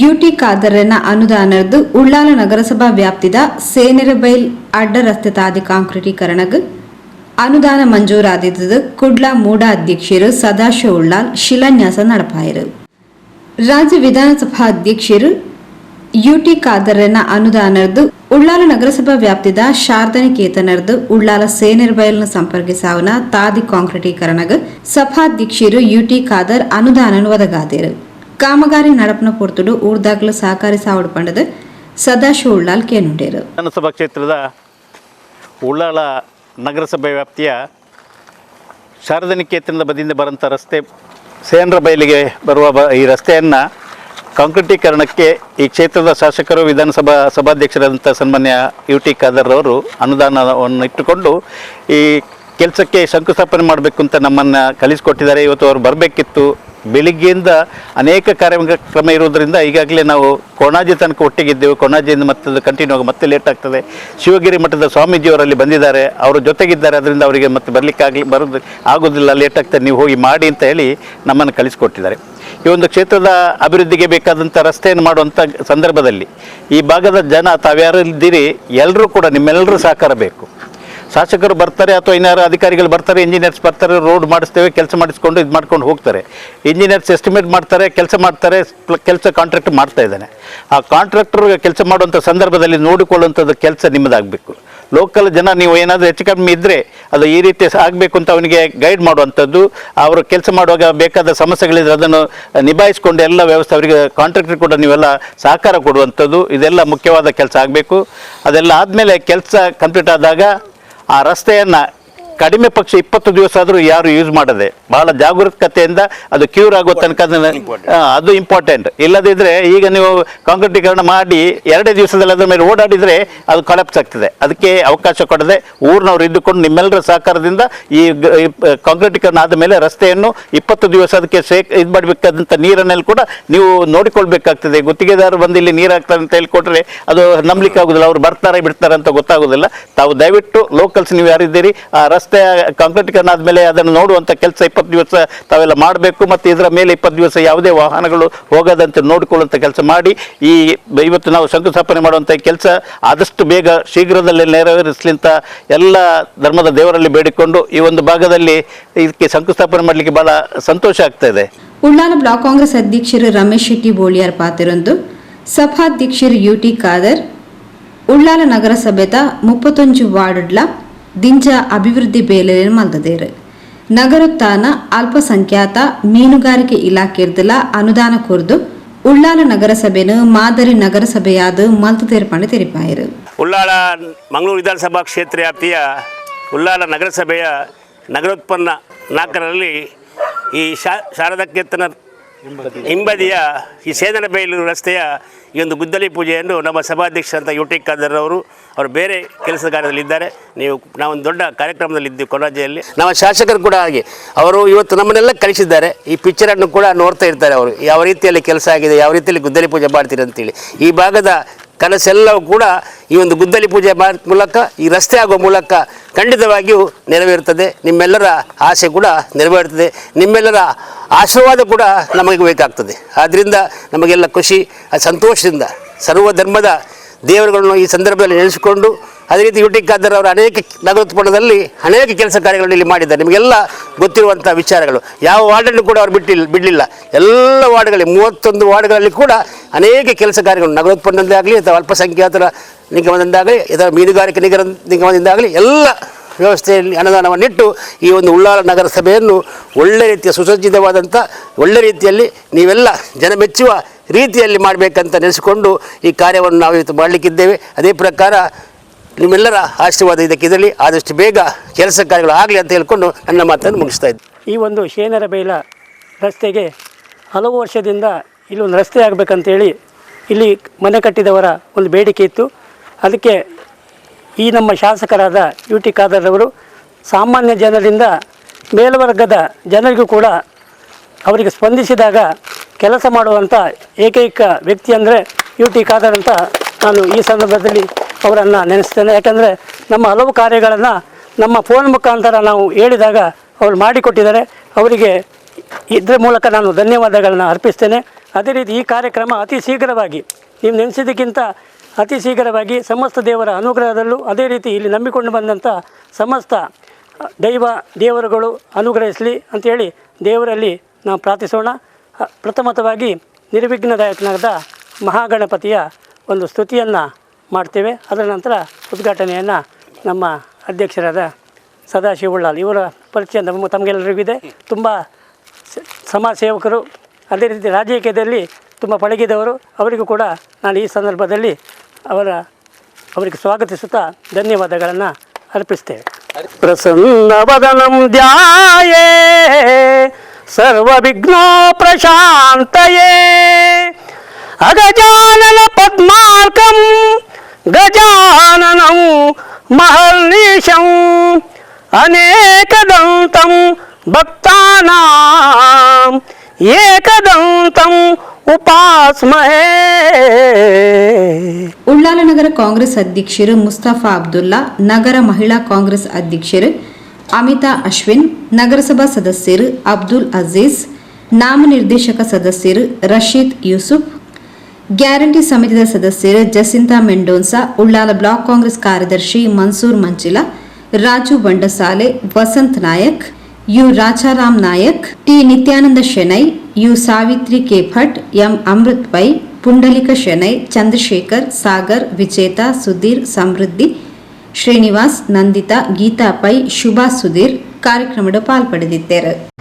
UT ಕಾದರನ ಅನುದಾನದ್ದು Ullal ನಗರಸಭಾ ವ್ಯಾಪ್ತಿದ ಸೇನೆರಬೈಲ್ ಅಡ್ಡ ರಸ್ತೆ ತಾದಿ ಕಾಂಕ್ರೀಟೀಕರಣಗ್ ಅನುದಾನ ಮಂಜೂರಾದಿದ್ದು ಕುಡ್ಲಾ ಮೂಡ ಅಧ್ಯಕ್ಷರು ಸದಾಶಿವ ಉಳ್ಳಾಲ್ ಶಿಲಾನ್ಯಾಸ ನಡಪಾಯರು. ರಾಜ್ಯ ವಿಧಾನಸಭಾ ಅಧ್ಯಕ್ಷರು ಯುಟಿ ಕಾದರನ ಅನುದಾನದ್ದು ಉಳ್ಳಾಲ ನಗರಸಭಾ ವ್ಯಾಪ್ತಿದ ಶಾರದನಿಕೇತನರ್ದು ಉಳ್ಳಾಲ ಸೇನೆರ್ಬೈಲ್ನ ಸಂಪರ್ಕಿಸಾವನ ತಾದಿ ಕಾಂಕ್ರೀಟೀಕರಣಗ್ ಸಭಾಧ್ಯಕ್ಷರು ಯುಟಿ ಖಾದರ್ ಅನುದಾನ ಒದಗಾದೇರು. ಕಾಮಗಾರಿ ನಡಪನ ಪೊರ್ತುಡು ಊರ್ದಾಗ್ಲು ಸಹಕಾರಿ ಸಾವಡ್ ಪಂಡದ ಸದಾಶಿವ ಉಳ್ಳಾಲ್ ಕೇನುಂಡೇರು ವಿಧಾನಸಭಾ ಕ್ಷೇತ್ರದ ಉಳ್ಳಾಳ ನಗರಸಭೆ ವ್ಯಾಪ್ತಿಯ ಶಾರದಾ ನಿಕೇತನದ ಬದಿಯಿಂದ ಬರೋಂಥ ರಸ್ತೆ ಸೇಂದ್ರ ಬಯಲಿಗೆ ಬರುವ ಈ ರಸ್ತೆಯನ್ನು ಕಾಂಕ್ರೀಟೀಕರಣಕ್ಕೆ ಈ ಕ್ಷೇತ್ರದ ಶಾಸಕರು, ವಿಧಾನಸಭಾ ಸಭಾಧ್ಯಕ್ಷರಾದಂಥ ಸನ್ಮಾನ್ಯ ಯು ಟಿ ಖಾದರ್ ಅವರು ಅನುದಾನವನ್ನು ಇಟ್ಟುಕೊಂಡು ಈ ಕೆಲಸಕ್ಕೆ ಶಂಕುಸ್ಥಾಪನೆ ಮಾಡಬೇಕು ಅಂತ ನಮ್ಮನ್ನು ಕಲಿಸಿಕೊಟ್ಟಿದ್ದಾರೆ. ಇವತ್ತು ಅವರು ಬರಬೇಕಿತ್ತು. ಬೆಳಿಗ್ಗೆಯಿಂದ ಅನೇಕ ಕಾರ್ಯಕ್ರಮ ಇರುವುದರಿಂದ ಈಗಾಗಲೇ ನಾವು ಕೊಣಾಜಿ ತನಕ ಒಟ್ಟಿಗಿದ್ದೆವು. ಕೊಣಾಜಿಯಿಂದ ಮತ್ತೆ ಕಂಟಿನ್ಯೂ ಆಗಿ ಮತ್ತೆ ಲೇಟ್ ಆಗ್ತದೆ. ಶಿವಗಿರಿ ಮಠದ ಸ್ವಾಮೀಜಿಯವರಲ್ಲಿ ಬಂದಿದ್ದಾರೆ. ಅವರು ಜೊತೆಗಿದ್ದಾರೆ. ಅದರಿಂದ ಅವರಿಗೆ ಮತ್ತೆ ಬರಲಿಕ್ಕಾಗಲಿ, ಬರೋದು ಆಗೋದಿಲ್ಲ ಲೇಟ್ ಆಗ್ತದೆ. ನೀವು ಹೋಗಿ ಮಾಡಿ ಅಂತ ಹೇಳಿ ನಮ್ಮನ್ನು ಕಳಿಸ್ಕೊಟ್ಟಿದ್ದಾರೆ. ಈ ಒಂದು ಕ್ಷೇತ್ರದ ಅಭಿವೃದ್ಧಿಗೆ ಬೇಕಾದಂಥ ರಸ್ತೆಯನ್ನು ಮಾಡುವಂಥ ಸಂದರ್ಭದಲ್ಲಿ ಈ ಭಾಗದ ಜನ ತಾವ್ಯಾರಿದ್ದೀರಿ? ಎಲ್ಲರೂ ಕೂಡ ನಿಮ್ಮೆಲ್ಲರೂ ಸಹಕಾರ ಬೇಕು. ಶಾಸಕರು ಬರ್ತಾರೆ ಅಥವಾ ಇನ್ನಾರು ಅಧಿಕಾರಿಗಳು ಬರ್ತಾರೆ ಇಂಜಿನಿಯರ್ಸ್ ಬರ್ತಾರೆ ರೋಡ್ ಮಾಡಿಸ್ತೇವೆ, ಕೆಲಸ ಮಾಡಿಸ್ಕೊಂಡು ಇದು ಮಾಡ್ಕೊಂಡು ಹೋಗ್ತಾರೆ. ಇಂಜಿನಿಯರ್ಸ್ ಎಸ್ಟಿಮೇಟ್ ಮಾಡ್ತಾರೆ, ಕೆಲಸ ಮಾಡ್ತಾರೆ ಕೆಲಸ ಕಾಂಟ್ರಾಕ್ಟ್ ಮಾಡ್ತಾ ಇದ್ದಾನೆ. ಆ ಕಾಂಟ್ರಾಕ್ಟರ್ ಕೆಲಸ ಮಾಡುವಂಥ ಸಂದರ್ಭದಲ್ಲಿ ನೋಡಿಕೊಳ್ಳುವಂಥದ್ದು ಕೆಲಸ ನಿಮ್ಮದಾಗಬೇಕು. ಲೋಕಲ್ ಜನ ನೀವು ಏನಾದರೂ ಹೆಚ್ಚು ಕಮ್ಮಿ ಇದ್ದರೆ ಅದು ಈ ರೀತಿ ಆಗಬೇಕು ಅಂತ ಅವನಿಗೆ ಗೈಡ್ ಮಾಡುವಂಥದ್ದು ಅವರು ಕೆಲಸ ಮಾಡುವಾಗ ಬೇಕಾದ ಸಮಸ್ಯೆಗಳಿದ್ರೆ ಅದನ್ನು ನಿಭಾಯಿಸಿಕೊಂಡು ಎಲ್ಲ ವ್ಯವಸ್ಥೆ ಅವರಿಗೆ ಕಾಂಟ್ರಾಕ್ಟರ್ ಕೂಡ ನೀವೆಲ್ಲ ಸಹಕಾರ ಕೊಡುವಂಥದ್ದು ಇದೆಲ್ಲ ಮುಖ್ಯವಾದ ಕೆಲಸ ಆಗಬೇಕು. ಅದೆಲ್ಲ ಆದಮೇಲೆ ಕೆಲಸ ಕಂಪ್ಲೀಟ್ ಆದಾಗ ಆ ರಸ್ತೆಯನ್ನು ಕಡಿಮೆ ಪಕ್ಷ ಇಪ್ಪತ್ತು ದಿವಸ ಆದರೂ ಯಾರು ಯೂಸ್ ಮಾಡದೆ. ಬಹಳ ಜಾಗರೂಕತೆಯಿಂದ ಅದು ಕ್ಯೂರ್ ಆಗೋ ತನಕ ಅದನ್ನ ಅದು ಇಂಪಾರ್ಟೆಂಟ್ ಇಲ್ಲದಿದ್ದರೆ ಈಗ ನೀವು ಕಾಂಕ್ರೀಟೀಕರಣ ಮಾಡಿ ಎರಡೇ ದಿವಸದಲ್ಲಿ ಅದರ ಮೇಲೆ ಓಡಾಡಿದರೆ ಅದು ಕಳಪ್ಸ್ ಆಗ್ತದೆ. ಅದಕ್ಕೆ ಅವಕಾಶ ಕೊಡದೆ ಊರಿನವ್ರು ಇದ್ದುಕೊಂಡು ನಿಮ್ಮೆಲ್ಲರ ಸಹಕಾರದಿಂದ ಈ ಕಾಂಕ್ರೀಟೀಕರಣ ಆದ ಮೇಲೆ ರಸ್ತೆಯನ್ನು ಇಪ್ಪತ್ತು ದಿವಸ ಅದಕ್ಕೆ ಸೇಕ್ ಇದು ಮಾಡಬೇಕಾದಂಥ ನೀರನ್ನೆಲ್ಲ ಕೂಡ ನೀವು ನೋಡಿಕೊಳ್ಬೇಕಾಗ್ತದೆ. ಗುತ್ತಿಗೆದಾರರು ಬಂದು ಇಲ್ಲಿ ನೀರು ಹಾಕ್ತಾರೆ ಅಂತ ಹೇಳಿಕೊಟ್ರೆ ಅದು ನಂಬಲಿಕ್ಕೆ ಆಗುದಿಲ್ಲ ಅವ್ರು ಬರ್ತಾರೆ ಬಿಡ್ತಾರೆ ಅಂತ ಗೊತ್ತಾಗೋದಿಲ್ಲ. ತಾವು ದಯವಿಟ್ಟು ಲೋಕಲ್ಸ್ ನೀವು ಯಾರಿದ್ದೀರಿ ಆ ರಸ್ತೆ ಕಾಂಕ್ರೀಟೀಕರಣ ಆದಮೇಲೆ ಅದನ್ನು ನೋಡುವಂಥ ಕೆಲಸ ಇಪ್ಪತ್ತು ದಿವಸ ತಾವೆಲ್ಲ ಮಾಡಬೇಕು ಮತ್ತು ಇದರ ಮೇಲೆ ಇಪ್ಪತ್ತು ದಿವಸ ಯಾವುದೇ ವಾಹನಗಳು ಹೋಗದಂತೆ ನೋಡಿಕೊಳ್ಳುವಂಥ ಕೆಲಸ ಮಾಡಿ ಈ ಇವತ್ತು ನಾವು ಶಂಕುಸ್ಥಾಪನೆ ಮಾಡುವಂಥ ಕೆಲಸ ಆದಷ್ಟು ಬೇಗ ಶೀಘ್ರದಲ್ಲೇ ನೆರವೇರಿಸಲಿಂತ ಎಲ್ಲ ಧರ್ಮದ ದೇವರಲ್ಲಿ ಬೇಡಿಕೊಂಡು ಈ ಒಂದು ಭಾಗದಲ್ಲಿ ಇದಕ್ಕೆ ಶಂಕುಸ್ಥಾಪನೆ ಮಾಡಲಿಕ್ಕೆ ಬಹಳ ಸಂತೋಷ ಆಗ್ತಾ ಇದೆ. ಉಳ್ಳಾಲ ಬ್ಲಾಕ್ ಕಾಂಗ್ರೆಸ್ ಅಧ್ಯಕ್ಷರು ರಮೇಶ್ ಶೆಟ್ಟಿ ಬೋಳಿಯಾರ್ ಪಾತಿರೊಂದು, ಸಭಾಧ್ಯಕ್ಷರು ಯುಟಿ ಖಾದರ್, ಉಳ್ಳಾಲ ನಗರಸಭೆದ ಮುಪ್ಪತ್ತೊಂಜು ವಾರ್ಡ್ಲ ದಿಂಜ ಅಭಿವೃದ್ಧಿ ಬೇಲೆ ಮಲ್ದದೇರು ನಗರೋತ್ಥಾನ ಅಲ್ಪಸಂಖ್ಯಾತ ಮೀನುಗಾರಿಕೆ ಇಲಾಖೆರ್ದಲ ಅನುದಾನ ಕೊರ್ದು ಉಳ್ಳಾಲ ನಗರಸಭೆನ ಮಾದರಿ ನಗರಸಭೆಯಾದ ಮಲ್ತದೇರ್ಪಣೆ ತೆರಿಪಾಯರು. ಉಳ್ಳಾಲ ಮಂಗಳೂರು ವಿಧಾನಸಭಾ ಕ್ಷೇತ್ರ ವ್ಯಾಪ್ತಿಯ ಉಳ್ಳಾಲ ನಗರಸಭೆಯ ನಗರೋತ್ಪನ್ನ ನಾಲ್ಕರಲ್ಲಿ ಈ ಶಾ, ಶಾರದಾ ಹಿಂಬದಿಯ ಈ ಸೇದನ ಬೈಲು ರಸ್ತೆಯ ಈ ಒಂದು ಗುದ್ದಲಿ ಪೂಜೆಯನ್ನು ನಮ್ಮ ಸಭಾಧ್ಯಕ್ಷರಂತ ಯು ಟಿ ಖಾದರ್ ಅವರು ಅವರು ಬೇರೆ ಕೆಲಸ ಕಾರ್ಯದಲ್ಲಿದ್ದಾರೆ. ನೀವು, ನಾವೊಂದು ದೊಡ್ಡ ಕಾರ್ಯಕ್ರಮದಲ್ಲಿದ್ದೀವಿ ಕೊಲಾಜಿಯಲ್ಲಿ ನಮ್ಮ ಶಾಸಕರು ಕೂಡ ಹಾಗೆ. ಅವರು ಇವತ್ತು ನಮ್ಮನ್ನೆಲ್ಲ ಕಳಿಸಿದ್ದಾರೆ. ಈ ಪಿಕ್ಚರನ್ನು ಕೂಡ ನೋಡ್ತಾ ಇರ್ತಾರೆ ಅವರು. ಯಾವ ರೀತಿಯಲ್ಲಿ ಕೆಲಸ ಆಗಿದೆ, ಯಾವ ರೀತಿಯಲ್ಲಿ ಗುದ್ದಲಿ ಪೂಜೆ ಮಾಡ್ತೀರಿ ಅಂತೇಳಿ. ಈ ಭಾಗದ ಕನಸೆಲ್ಲವೂ ಕೂಡ ಈ ಒಂದು ಗುದ್ದಲಿ ಪೂಜೆ ಮೂಲಕ, ಈ ರಸ್ತೆ ಆಗುವ ಮೂಲಕ ಖಂಡಿತವಾಗಿಯೂ ನೆರವೇರುತ್ತದೆ. ನಿಮ್ಮೆಲ್ಲರ ಆಸೆ ಕೂಡ ನೆರವೇರುತ್ತದೆ. ನಿಮ್ಮೆಲ್ಲರ ಆಶೀರ್ವಾದ ಕೂಡ ನಮಗೆ ಬೇಕಾಗ್ತದೆ. ಆದ್ದರಿಂದ ನಮಗೆಲ್ಲ ಖುಷಿ, ಸಂತೋಷದಿಂದ ಸರ್ವಧರ್ಮದ ದೇವರುಗಳನ್ನು ಈ ಸಂದರ್ಭದಲ್ಲಿ ನೆನೆಸಿಕೊಂಡು ಅದೇ ರೀತಿ ಯುಟಿ ಖಾದರ್ ಅವರು ಅನೇಕ ನಗರೋತ್ಪನ್ನದಲ್ಲಿ ಅನೇಕ ಕೆಲಸ ಕಾರ್ಯಗಳನ್ನು ಇಲ್ಲಿ ಮಾಡಿದ್ದಾರೆ. ನಿಮಗೆಲ್ಲ ಗೊತ್ತಿರುವಂಥ ವಿಚಾರಗಳು. ಯಾವ ವಾರ್ಡನ್ನು ಕೂಡ ಅವರು ಬಿಟ್ಟಿಲ್ಲ ಬಿಡಲಿಲ್ಲ. ಎಲ್ಲ ವಾರ್ಡ್ಗಳಲ್ಲಿ, ಮೂವತ್ತೊಂದು ವಾರ್ಡ್ಗಳಲ್ಲಿ ಕೂಡ ಅನೇಕ ಕೆಲಸ ಕಾರ್ಯಗಳು ನಗರೋತ್ಪನ್ನದೇ ಆಗಲಿ ಅಥವಾ ಅಲ್ಪಸಂಖ್ಯಾತರ ನಿಗಮದಿಂದಾಗಲಿ ಅಥವಾ ಮೀನುಗಾರಿಕೆ ನಿಗರ ನಿಗಮದಿಂದಾಗಲಿ ಎಲ್ಲ ವ್ಯವಸ್ಥೆಯಲ್ಲಿ ಅನುದಾನವನ್ನಿಟ್ಟು ಈ ಒಂದು ಉಳ್ಳಾಲ ನಗರಸಭೆಯನ್ನು ಒಳ್ಳೆ ರೀತಿಯ ಸುಸಜ್ಜಿತವಾದಂಥ, ಒಳ್ಳೆ ರೀತಿಯಲ್ಲಿ ನೀವೆಲ್ಲ ಜನ ಮೆಚ್ಚುವ ರೀತಿಯಲ್ಲಿ ಮಾಡಬೇಕಂತ ನೆನೆಸಿಕೊಂಡು ಈ ಕಾರ್ಯವನ್ನು ನಾವು ಇವತ್ತು ಮಾಡಲಿಕ್ಕಿದ್ದೇವೆ. ಅದೇ ಪ್ರಕಾರ ನಿಮ್ಮೆಲ್ಲರ ಆಶೀರ್ವಾದ ಇದಕ್ಕೆ ಇದರಲ್ಲಿ ಆದಷ್ಟು ಬೇಗ ಕೆಲಸ ಕಾರ್ಯಗಳು ಆಗಲಿ ಅಂತ ಹೇಳ್ಕೊಂಡು ನನ್ನ ಮಾತನ್ನು ಮುಗಿಸ್ತಾ ಇದ್ದೆ. ಈ ಒಂದು ಶೇನರ ಬೈಲ ರಸ್ತೆಗೆ ಹಲವು ವರ್ಷದಿಂದ ಇಲ್ಲೊಂದು ರಸ್ತೆ ಆಗಬೇಕಂತೇಳಿ ಇಲ್ಲಿ ಮನೆ ಕಟ್ಟಿದವರ ಒಂದು ಬೇಡಿಕೆ ಇತ್ತು. ಅದಕ್ಕೆ ಈ ನಮ್ಮ ಶಾಸಕರಾದ ಯು ಟಿ ಖಾದರ್ರವರು ಸಾಮಾನ್ಯ ಜನರಿಂದ ಮೇಲ್ವರ್ಗದ ಜನರಿಗೂ ಕೂಡ ಅವರಿಗೆ ಸ್ಪಂದಿಸಿದಾಗ ಕೆಲಸ ಮಾಡುವಂಥ ಏಕೈಕ ವ್ಯಕ್ತಿ ಅಂದರೆ ಯು ಟಿ ಖಾದರ್ ಅಂತ ನಾನು ಈ ಸಂದರ್ಭದಲ್ಲಿ ಅವರನ್ನು ನೆನೆಸ್ತೇನೆ. ಯಾಕಂದರೆ ನಮ್ಮ ಹಲವು ಕಾರ್ಯಗಳನ್ನು ನಮ್ಮ ಫೋನ್ ಮುಖಾಂತರ ನಾವು ಹೇಳಿದಾಗ ಅವರು ಮಾಡಿಕೊಟ್ಟಿದ್ದಾರೆ. ಅವರಿಗೆ ಇದರ ಮೂಲಕ ನಾನು ಧನ್ಯವಾದಗಳನ್ನು ಅರ್ಪಿಸ್ತೇನೆ. ಅದೇ ರೀತಿ ಈ ಕಾರ್ಯಕ್ರಮ ಅತಿ ಶೀಘ್ರವಾಗಿ, ನೀವು ನೆನೆಸಿದ್ದಕ್ಕಿಂತ ಅತಿ ಶೀಘ್ರವಾಗಿ ಸಮಸ್ತ ದೇವರ ಅನುಗ್ರಹದಲ್ಲೂ ಅದೇ ರೀತಿ ಇಲ್ಲಿ ನಂಬಿಕೊಂಡು ಬಂದಂಥ ಸಮಸ್ತ ದೈವ ದೇವರುಗಳು ಅನುಗ್ರಹಿಸಲಿ ಅಂತೇಳಿ ದೇವರಲ್ಲಿ ನಾವು ಪ್ರಾರ್ಥಿಸೋಣ. ಪ್ರಥಮತವಾಗಿ ನಿರ್ವಿಘ್ನದಾಯಕನಾದ ಮಹಾಗಣಪತಿಯ ಒಂದು ಸ್ತುತಿಯನ್ನು ಮಾಡ್ತೇವೆ. ಅದರ ನಂತರ ಉದ್ಘಾಟನೆಯನ್ನು ನಮ್ಮ ಅಧ್ಯಕ್ಷರಾದ ಸದಾಶಿವ ಉಳ್ಳಾಲ್ ಇವರ ಪರಿಚಯ ನಮ್ಮ ತಮಗೆಲ್ಲರಿಗೂ ಇದೆ. ತುಂಬ ಸಮಾಜ ಸೇವಕರು ಅದೇ ರೀತಿ ರಾಜಕೀಯದಲ್ಲಿ ತುಂಬ ಪಳಗಿದವರು. ಅವರಿಗೂ ಕೂಡ ನಾನು ಈ ಸಂದರ್ಭದಲ್ಲಿ ಅವರ, ಅವರಿಗೆ ಸ್ವಾಗತಿಸುತ್ತಾ ಧನ್ಯವಾದಗಳನ್ನು ಅರ್ಪಿಸ್ತೇವೆ. ಪ್ರಸನ್ನವದನಂ ಧ್ಯಾಯೇ ಸರ್ವವಿಘ್ನೋ ಪ್ರಶಾಂತಯೇ, ಅಗಜಾನನ ಪದ್ಮಾರ್ಕಂ ಗಜಾನನಂ ಮಹರ್ನಿಶಂ ಅನೇಕದಂತಂ ಭಕ್ತಾನಾಂ ಏಕದಂತಂ ಉಪಾಸ್ಮಹೇ ಉಳ್ಳಾಲನಗರ ಕಾಂಗ್ರೆಸ್ ಅಧ್ಯಕ್ಷರು ಮುಸ್ತಫಾ ಅಬ್ದುಲ್ಲಾ ನಗರ ಮಹಿಳಾ ಕಾಂಗ್ರೆಸ್ ಅಧ್ಯಕ್ಷರು ಅಮಿತಾ ಅಶ್ವಿನ್ ನಗರಸಭಾ ಸದಸ್ಯರು ಅಬ್ದುಲ್ ಅಜೀಜ್ ನಾಮನಿರ್ದೇಶಕ ಸದಸ್ಯರು ರಶೀದ್ ಯೂಸುಫ್ ಗ್ಯಾರಂಟಿ ಸಮಿತಿಯ ಸದಸ್ಯರು ಜಸಿಂತಾ ಮೆಂಡೋನ್ಸಾ, ಉಳ್ಳಾಲ ಬ್ಲಾಕ್ ಕಾಂಗ್ರೆಸ್ ಕಾರ್ಯದರ್ಶಿ Mansoor Manchila, Raju Bandasale, Vasanth Nayak, U Rajaram Nayak, T Nityananda Shenoy, U Savitri K Bhat, M Amrit Pai Pundalika Shenoy, Chandrashekar, Sagar, Vijetha, Sudhir, Samruddhi, Srinivas, Nandita, Geetha Pai, Shubha Sudhir ಕಾರ್ಯಕ್ರಮದ ಪಾಲ್ಪಡೆದಿದ್ದರು.